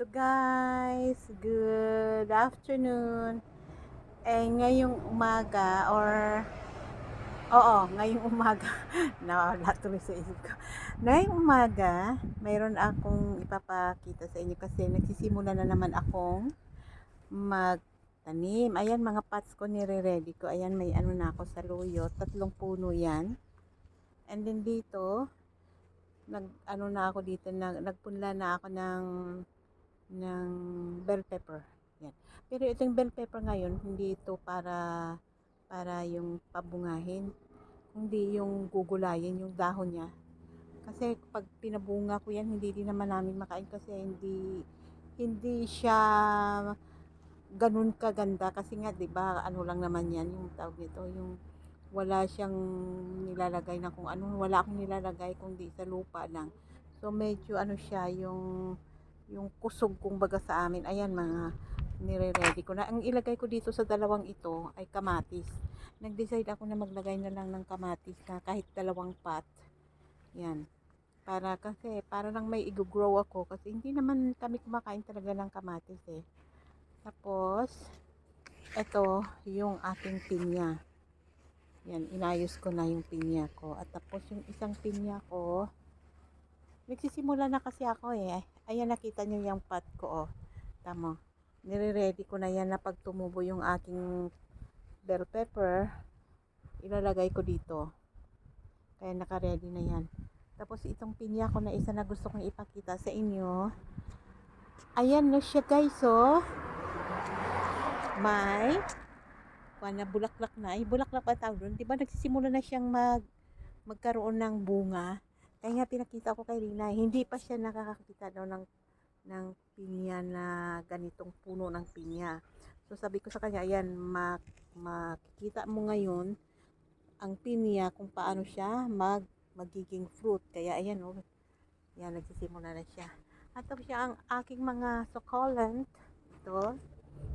to guys. Good afternoon. Eh, ngayong umaga or Oo, ngayong umaga. Nawala tuloy sa isip ko. Ngayong umaga, mayroon akong ipapakita sa inyo kasi nagsisimula na naman akong magtanim. Ayan, mga pots ko nire-ready ko. Ayan, may ano na ako sa luyo. Tatlong puno yan. And then dito, nag ano na ako dito nag, nagpunla na ako ng ng bell pepper. Yan. Pero itong bell pepper ngayon hindi ito para para yung pabungahin. Hindi yung gugulayin yung dahon niya. Kasi pag pinabunga ko yan, hindi din naman namin makain kasi hindi hindi siya ganun kaganda kasi nga 'di ba ano lang naman yan yung tawag nito yung wala siyang nilalagay na kung ano, wala akong nilalagay kundi sa lupa lang. So medyo ano siya yung yung kusog kung baga sa amin. Ayan mga nire-ready ko na. Ang ilagay ko dito sa dalawang ito ay kamatis. Nag-decide ako na maglagay na lang ng kamatis na kahit dalawang pot. Yan. Para kasi para lang may i-grow ako kasi hindi naman kami kumakain talaga ng kamatis eh. Tapos ito yung ating pinya. Yan, inayos ko na yung pinya ko. At tapos yung isang pinya ko, nagsisimula na kasi ako eh. Ayan, nakita nyo yung pot ko oh. Tama. Nire-ready ko na yan na pag tumubo yung aking bell pepper, ilalagay ko dito. Kaya naka-ready na yan. Tapos itong pinya ko na isa na gusto kong ipakita sa inyo. Ayan na siya guys oh. May kuan na bulaklak na. Ay, bulaklak ba tawag doon? Diba nagsisimula na siyang mag, magkaroon ng bunga. Kaya nga pinakita ko kay Rina, hindi pa siya nakakakita daw ng, ng pinya na ganitong puno ng pinya. So sabi ko sa kanya, ayan, mak, makikita mo ngayon ang pinya kung paano siya mag, magiging fruit. Kaya ayan, oh, yan, nagsisimula na siya. At tapos siya ang aking mga succulent. Ito,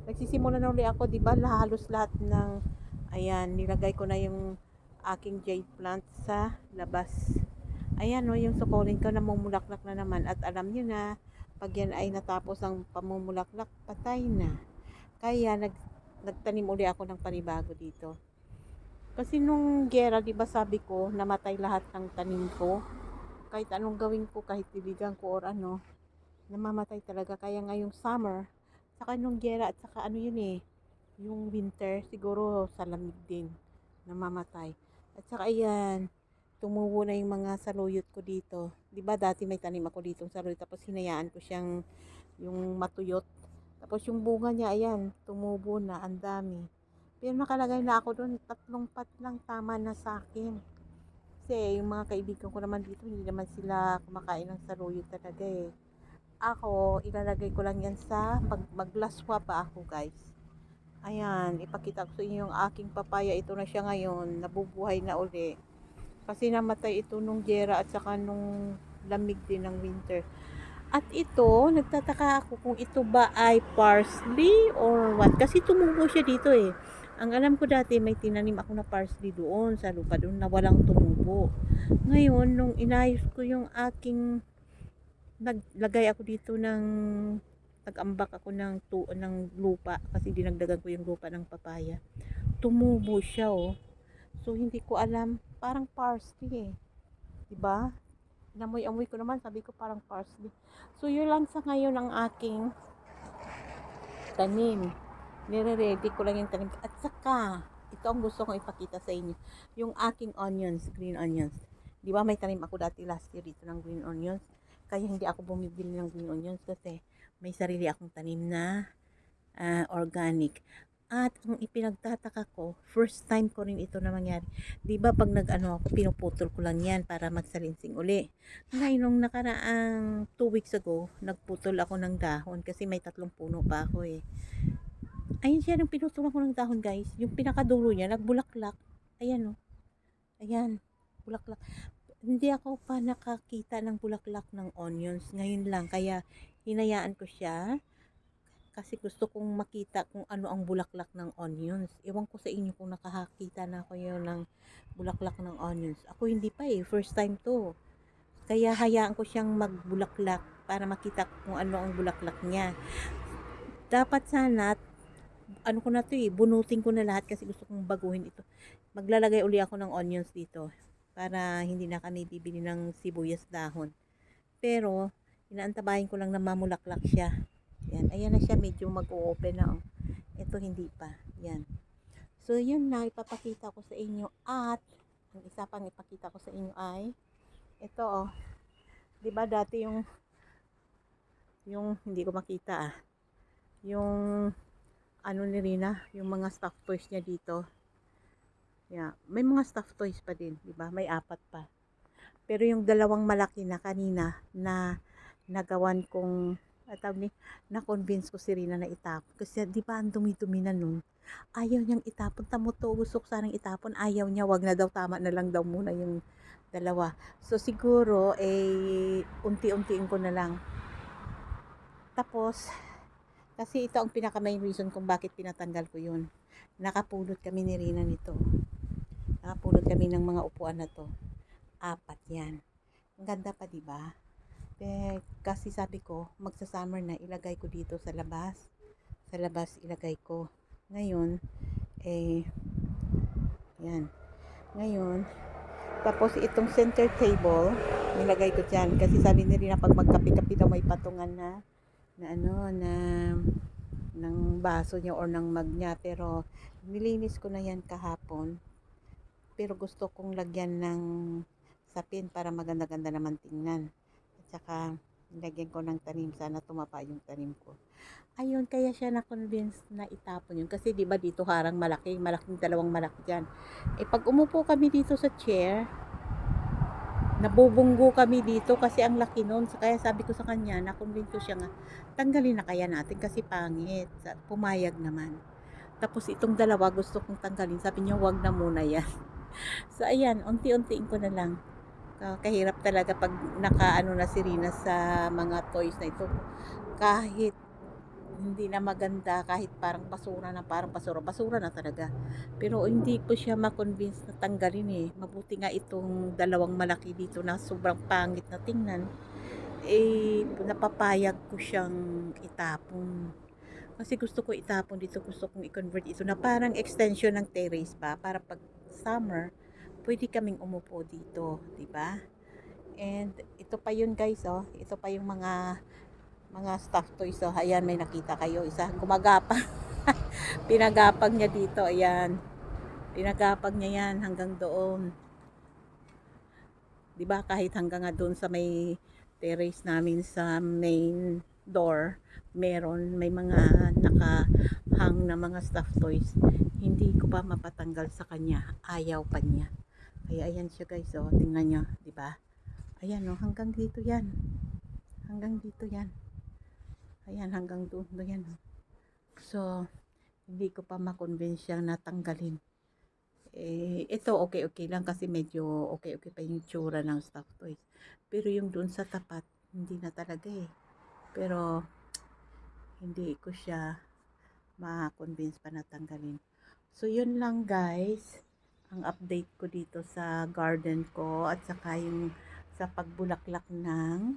nagsisimula na ulit ako, 'di ba? Halos lahat ng ayan, nilagay ko na yung aking jade plant sa labas. Ayan no, yung sukulin ko na mumulaklak na naman at alam niyo na pag yan ay natapos ang pamumulaklak, patay na. Kaya nag nagtanim uli ako ng panibago dito. Kasi nung gera, 'di ba sabi ko, namatay lahat ng tanim ko. Kahit anong gawin ko, kahit diligan ko or ano, namamatay talaga. Kaya ngayong summer, Saka nung gera at saka ano yun eh, yung winter, siguro sa lamig din, namamatay. At saka ayan, tumubo na yung mga saluyot ko dito. 'Di ba dati may tanim ako dito sa saluyot, tapos hinayaan ko siyang yung matuyot. Tapos yung bunga niya, ayan, tumubo na, ang dami. Pero nakalagay na ako doon, tatlong pat lang tama na sa akin. Kasi yung mga kaibigan ko naman dito, hindi naman sila kumakain ng saluyot talaga eh ako, ilalagay ko lang yan sa mag maglaswa pa ako guys. Ayan, ipakita ko sa inyo yung aking papaya. Ito na siya ngayon, nabubuhay na uli. Kasi namatay ito nung gera at saka nung lamig din ng winter. At ito, nagtataka ako kung ito ba ay parsley or what. Kasi tumubo siya dito eh. Ang alam ko dati, may tinanim ako na parsley doon sa lupa doon na walang tumubo. Ngayon, nung inayos ko yung aking naglagay ako dito ng nag-ambak ako ng tu ng lupa kasi dinagdagan ko yung lupa ng papaya. Tumubo siya oh. So hindi ko alam, parang parsley eh. 'Di ba? Namoy-amoy ko naman, sabi ko parang parsley. So yun lang sa ngayon ang aking tanim. Nire-ready ko lang yung tanim. At saka, ito ang gusto kong ipakita sa inyo. Yung aking onions, green onions. Di ba may tanim ako dati last year dito ng green onions? Kaya hindi ako bumibili ng green onions kasi may sarili akong tanim na uh, organic. At ang ipinagtataka ko, first time ko rin ito na mangyari. ba pag nag-ano ako, pinuputol ko lang 'yan para magsalinsing uli. Ngayon nung nakaraang 2 weeks ago, nagputol ako ng dahon kasi may tatlong puno pa ako eh. Ayun siya, nung pinutulan ko ng dahon guys, yung pinakadulo niya, nagbulaklak. Ayan oh. Ayan, bulaklak hindi ako pa nakakita ng bulaklak ng onions ngayon lang kaya hinayaan ko siya kasi gusto kong makita kung ano ang bulaklak ng onions ewan ko sa inyo kung nakakita na ako yun ng bulaklak ng onions ako hindi pa eh first time to kaya hayaan ko siyang magbulaklak para makita kung ano ang bulaklak niya. Dapat sana, ano ko na to eh, bunutin ko na lahat kasi gusto kong baguhin ito. Maglalagay uli ako ng onions dito para hindi na kami bibili ng sibuyas dahon. Pero, inaantabahin ko lang na mamulaklak siya. Yan, ayan na siya, medyo mag-o-open na. Oh. Ito hindi pa. Yan. So, yun na, ipapakita ko sa inyo. At, ang isa pang ipakita ko sa inyo ay, ito oh. ba dati yung, yung, hindi ko makita ah. Yung, ano ni Rina, yung mga stuffed toys niya dito. Yeah, may mga stuffed toys pa din, 'di ba? May apat pa. Pero yung dalawang malaki na kanina na nagawan kong at ni na-convince ko si Rina na itapon. Kasi di ba ang dumi-dumi na nun. Ayaw niyang itapon. Tamo to, gusto ko sanang itapon. Ayaw niya, wag na daw, tama na lang daw muna yung dalawa. So siguro, eh, unti-untiin ko na lang. Tapos, kasi ito ang pinaka main reason kung bakit pinatanggal ko yun. Nakapulot kami ni Rina nito. Nakapulot kami ng mga upuan na to. Apat yan. Ang ganda pa, di ba? Eh, kasi sabi ko, magsa-summer na, ilagay ko dito sa labas. Sa labas, ilagay ko. Ngayon, eh, yan. Ngayon, tapos itong center table, nilagay ko dyan. Kasi sabi ni Rina, pag magkapi-kapi daw may patungan na, na ano, na, ng baso niya or ng mug niya. Pero, nilinis ko na yan kahapon. Pero gusto kong lagyan ng sapin para maganda-ganda naman tingnan. At saka, nilagyan ko ng tanim. Sana tumapa yung tanim ko. Ayun, kaya siya na-convince na itapon yun. Kasi di ba dito harang malaki, malaking dalawang malaki dyan. Eh pag umupo kami dito sa chair, nabubunggo kami dito kasi ang laki nun. Kaya sabi ko sa kanya, na-convince ko siya nga, tanggalin na kaya natin kasi pangit. Pumayag naman. Tapos itong dalawa gusto kong tanggalin. Sabi niya, wag na muna yan. so ayan, unti-untiin ko na lang. Ah, kahirap talaga pag nakaano na si Rina sa mga toys na ito. Kahit hindi na maganda, kahit parang basura na, parang basura, basura na talaga. Pero hindi ko siya ma-convince na tanggalin eh. Mabuti nga itong dalawang malaki dito na sobrang pangit na tingnan. Eh, napapayag ko siyang itapon. Kasi gusto ko itapon dito, gusto kong i-convert ito na parang extension ng terrace ba, para pag summer, pwede kaming umupo dito, 'di ba? And ito pa 'yun guys, oh. Ito pa yung mga mga stuffed toys. So, ayan, may nakita kayo. Isa, gumagapang. Pinagapag niya dito. Ayan. Pinagapag niya yan hanggang doon. 'Di ba kahit hanggang nga doon sa may terrace namin sa main door, meron, may mga nakahang na mga stuffed toys. Hindi ko pa mapatanggal sa kanya. Ayaw pa niya. Kaya ayan siya guys, oh. Tingnan nyo, di ba? Ayan, oh, hanggang dito yan. Hanggang dito yan. Ayan, hanggang doon, doon yan. oh. So, hindi ko pa makonvince siyang natanggalin. Eh, ito okay-okay lang kasi medyo okay-okay pa yung tsura ng stuffed toys. Pero yung doon sa tapat, hindi na talaga eh. Pero, hindi ko siya ma-convince pa na tanggalin. So, yun lang guys ang update ko dito sa garden ko at saka yung sa pagbulaklak ng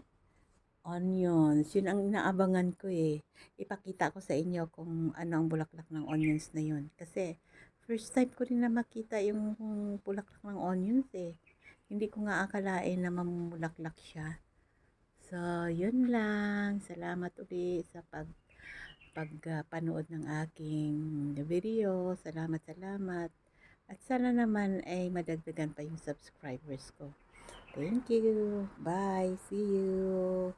onions. Yun ang inaabangan ko eh. Ipakita ko sa inyo kung ano ang bulaklak ng onions na yun. Kasi first time ko rin na makita yung bulaklak ng onions eh. Hindi ko nga akalain na mamulaklak siya. So, yun lang. Salamat ulit sa pag pagpanood ng aking video. Salamat, salamat. At sana naman ay madagdagan pa yung subscribers ko. Thank you. Bye. See you.